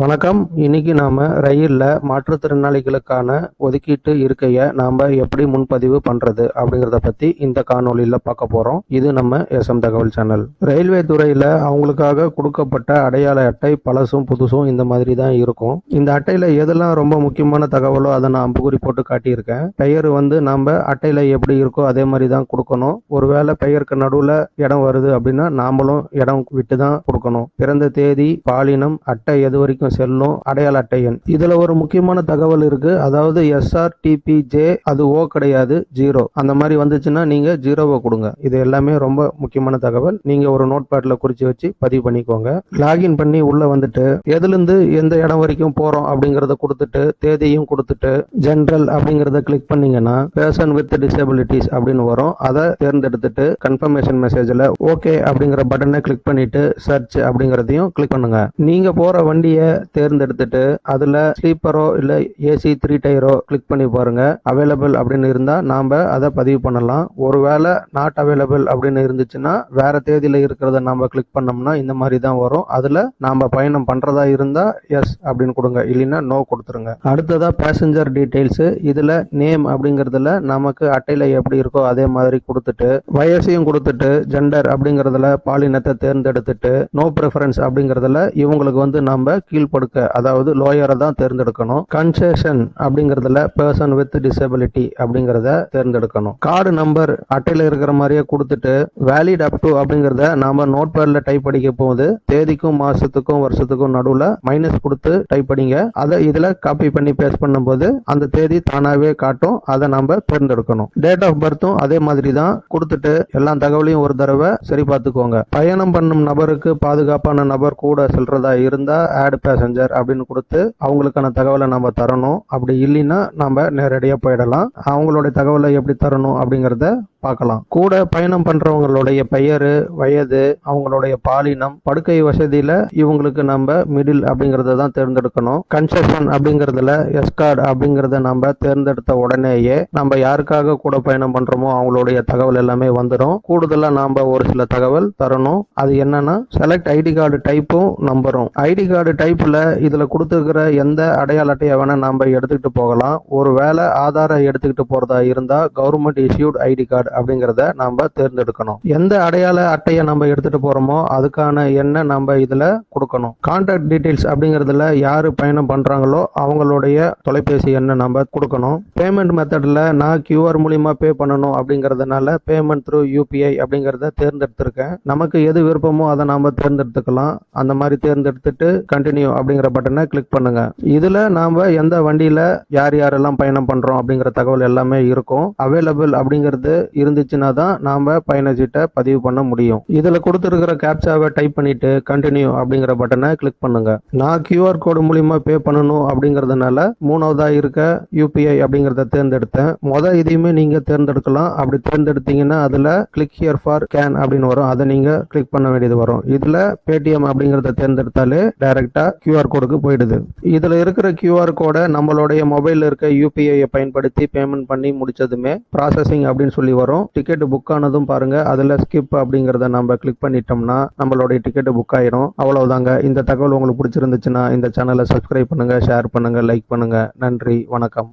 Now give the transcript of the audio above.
வணக்கம். இன்னைக்கு நாம ரயிலில் மாற்றுத்திறனாளிகளுக்கான ஒதுக்கீட்டு இருக்கையை நாம எப்படி முன்பதிவு பண்றது அப்படிங்கிறத பத்தி இந்த காணொலியில் பார்க்க போறோம். இது நம்ம எஸ்எம் தகவல் சேனல். ரயில்வே துறையில அவங்களுக்காக கொடுக்கப்பட்ட அடையாள அட்டை பழசும் புதுசும் இந்த மாதிரி தான் இருக்கும். இந்த அட்டையில எதெல்லாம் ரொம்ப முக்கியமான தகவலோ அதை நான் அம்புகுறி போட்டு காட்டியிருக்கேன். பெயர் வந்து நாம் அட்டையில எப்படி இருக்கோ அதே மாதிரி தான் கொடுக்கணும். ஒருவேளை பெயருக்கு நடுவில் இடம் வருது அப்படின்னா நாமளும் இடம் விட்டு தான் கொடுக்கணும். பிறந்த தேதி பாலினம் அட்டை எது வரைக்கும் செல்லும் அடையாள அட்டை எண். இதுல ஒரு முக்கியமான தகவல் இருக்கு. அதாவது எஸ்ஆர் டிபிஜே அது ஓ கிடையாது ஜீரோ அந்த மாதிரி வந்துச்சுன்னா நீங்க ஜீரோவை கொடுங்க. இது எல்லாமே ரொம்ப முக்கியமான தகவல். நீங்க ஒரு நோட் பேட்ல குறிச்சு வச்சு பதிவு பண்ணிக்கோங்க. லாகின் பண்ணி உள்ள வந்துட்டு எதுல இருந்து எந்த இடம் வரைக்கும் போறோம் அப்படிங்கறத கொடுத்துட்டு தேதியும் கொடுத்துட்டு ஜென்ரல் அப்படிங்கறத கிளிக் பண்ணீங்கன்னா பேர்சன் வித் டிசபிலிட்டிஸ் அப்படின்னு வரும். அதை தேர்ந்தெடுத்துட்டு கன்ஃபர்மேஷன் மெசேஜ்ல ஓகே அப்படிங்கிற பட்டனை கிளிக் பண்ணிட்டு சர்ச் அப்படிங்கறதையும் கிளிக் பண்ணுங்க. நீங்க போற வண்டியை தேர்ந்தெடுத்துட்டு அதுல ஸ்லீப்பரோ இல்ல ஏசி த்ரீ டயரோ கிளிக் பண்ணி பாருங்க. அவைலபிள் அப்படின்னு இருந்தா நாம அதை பதிவு பண்ணலாம். ஒருவேளை நாட் அவைலபிள் அப்படின்னு இருந்துச்சுன்னா வேற தேதியில இருக்கிறத நாம கிளிக் பண்ணோம்னா இந்த மாதிரி தான் வரும். அதுல நாம பயணம் பண்றதா இருந்தா எஸ் அப்படின்னு கொடுங்க. இல்லைன்னா நோ கொடுத்துருங்க. அடுத்ததா பேசஞ்சர் டீடைல்ஸ் இதுல நேம் அப்படிங்கறதுல நமக்கு அட்டையில எப்படி இருக்கோ அதே மாதிரி கொடுத்துட்டு வயசையும் கொடுத்துட்டு ஜெண்டர் அப்படிங்கறதுல பாலினத்தை தேர்ந்தெடுத்துட்டு நோ ப்ரிஃபரன்ஸ் அப்படிங்கறதுல இவங்களுக்கு வந்து நம்ம கீழ்ப்படுக்க அதாவது லோயரை தான் தேர்ந்தெடுக்கணும். கன்செஷன் அப்படிங்கறதுல பர்சன் வித் டிசபிலிட்டி அப்படிங்கறத தேர்ந்தெடுக்கணும். கார்டு நம்பர் அட்டையில இருக்கிற மாதிரியே கொடுத்துட்டு வேலிட் அப் டு அப்படிங்கறத நாம நோட் பேட்ல டைப் படிக்க போது தேதிக்கும் மாசத்துக்கும் வருஷத்துக்கும் நடுவுல மைனஸ் கொடுத்து டைப் அடிங்க. அதை இதுல காப்பி பண்ணி பேஸ்ட் பண்ணும்போது அந்த தேதி தானாவே காட்டும். அதை நாம தேர்ந்தெடுக்கணும். டேட் ஆஃப் பர்த்தும் அதே மாதிரி தான் கொடுத்துட்டு எல்லா தகவலையும் ஒரு தடவை சரி பார்த்துக்கோங்க. பயணம் பண்ணும் நபருக்கு பாதுகாப்பான நபர் கூட செல்றதா இருந்தா ஆட் செஞ்சர் அப்படின்னு கொடுத்து அவங்களுக்கான தகவலை நம்ம தரணும். அப்படி இல்லைன்னா நம்ம நேரடியாக போயிடலாம். அவங்களுடைய தகவலை எப்படி தரணும் அப்படிங்கிறத பார்க்கலாம். கூட பயணம் பண்றவங்களுடைய பெயர் வயது அவங்களுடைய பாலினம் படுக்கை வசதியில இவங்களுக்கு நம்ம மிடில் அப்படிங்கறத தான் தேர்ந்தெடுக்கணும். கன்செஷன் அப்படிங்கறதுல எஸ்கார்டு அப்படிங்கறத நம்ம தேர்ந்தெடுத்த உடனேயே நம்ம யாருக்காக கூட பயணம் பண்றோமோ அவங்களுடைய தகவல் எல்லாமே வந்துடும் கூடுதலா நாம ஒரு சில தகவல் தரணும். அது என்னன்னா செலக்ட் ஐடி கார்டு டைப்பும் நம்பரும். ஐடி கார்டு டைப்ல இதுல கொடுத்துருக்கிற எந்த அடையாள அட்டையை வேணா நாம எடுத்துக்கிட்டு போகலாம். ஒருவேளை ஆதாரம் எடுத்துக்கிட்டு போறதா இருந்தா கவர்மெண்ட் இஷ்யூட் ஐடி கார்டு அப்படிங்கிறத நம்ம தேர்ந்தெடுக்கணும். எந்த அடையாள அட்டையை நம்ம எடுத்துட்டு போறோமோ அதுக்கான எண்ணை நம்ம இதுல கொடுக்கணும். கான்டாக்ட் டீடைல்ஸ் அப்படிங்கறதுல யாரு பயணம் பண்றாங்களோ அவங்களுடைய தொலைபேசி எண்ணை நம்ம கொடுக்கணும். பேமெண்ட் மெத்தட்ல நான் கியூஆர் மூலியமா பே பண்ணணும் அப்படிங்கறதுனால பேமெண்ட் த்ரூ யூபிஐ அப்படிங்கறத தேர்ந்தெடுத்திருக்கேன். நமக்கு எது விருப்பமோ அதை நாம தேர்ந்தெடுத்துக்கலாம். அந்த மாதிரி தேர்ந்தெடுத்துட்டு கண்டினியூ அப்படிங்கிற பட்டனை கிளிக் பண்ணுங்க. இதுல நாம எந்த வண்டியில யார் யாரெல்லாம் பயணம் பண்றோம் அப்படிங்கிற தகவல் எல்லாமே இருக்கும். அவைலபிள் அப்படிங்கிறது இருந்துச்சுன்னா தான் நாம் பயணச்சீட்டை பதிவு பண்ண முடியும். இதில் கொடுத்துருக்கிற கேப்சாவை டைப் பண்ணிட்டு கண்டினியூ அப்படிங்கிற பட்டனை கிளிக் பண்ணுங்க. நான் கியூஆர் கோடு மூலிமா பே பண்ணணும் அப்படிங்கிறதுனால மூணாவதாக இருக்க யூபிஐ அப்படிங்கிறத தேர்ந்தெடுத்தேன். மொதல் இதையுமே நீங்கள் தேர்ந்தெடுக்கலாம். அப்படி தேர்ந்தெடுத்தீங்கன்னா அதில் கிளிக் ஹியர் ஃபார் கேன் அப்படின்னு வரும். அதை நீங்கள் கிளிக் பண்ண வேண்டியது வரும். இதில் பேடிஎம் அப்படிங்கிறத தேர்ந்தெடுத்தாலே டைரெக்டாக கியூஆர் கோடுக்கு போயிடுது. இதில் இருக்கிற கியூஆர் கோடை நம்மளுடைய மொபைலில் இருக்க யூபிஐயை பயன்படுத்தி பேமெண்ட் பண்ணி முடிச்சதுமே ப்ராசஸிங் அப்படின்னு சொல்லி வரும். வரும். டிக்கெட் புக் ஆனதும் பாருங்க. அதுல ஸ்கிப் அப்படிங்கறத நம்ம கிளிக் பண்ணிட்டோம்னா நம்மளுடைய டிக்கெட் புக் ஆயிரும். அவ்வளவுதாங்க. இந்த தகவல் உங்களுக்கு பிடிச்சிருந்துச்சுன்னா இந்த சேனலை சப்ஸ்கிரைப் பண்ணுங்க ஷேர் பண்ணுங்க லைக் பண்ணுங்க. நன்றி வணக்கம்.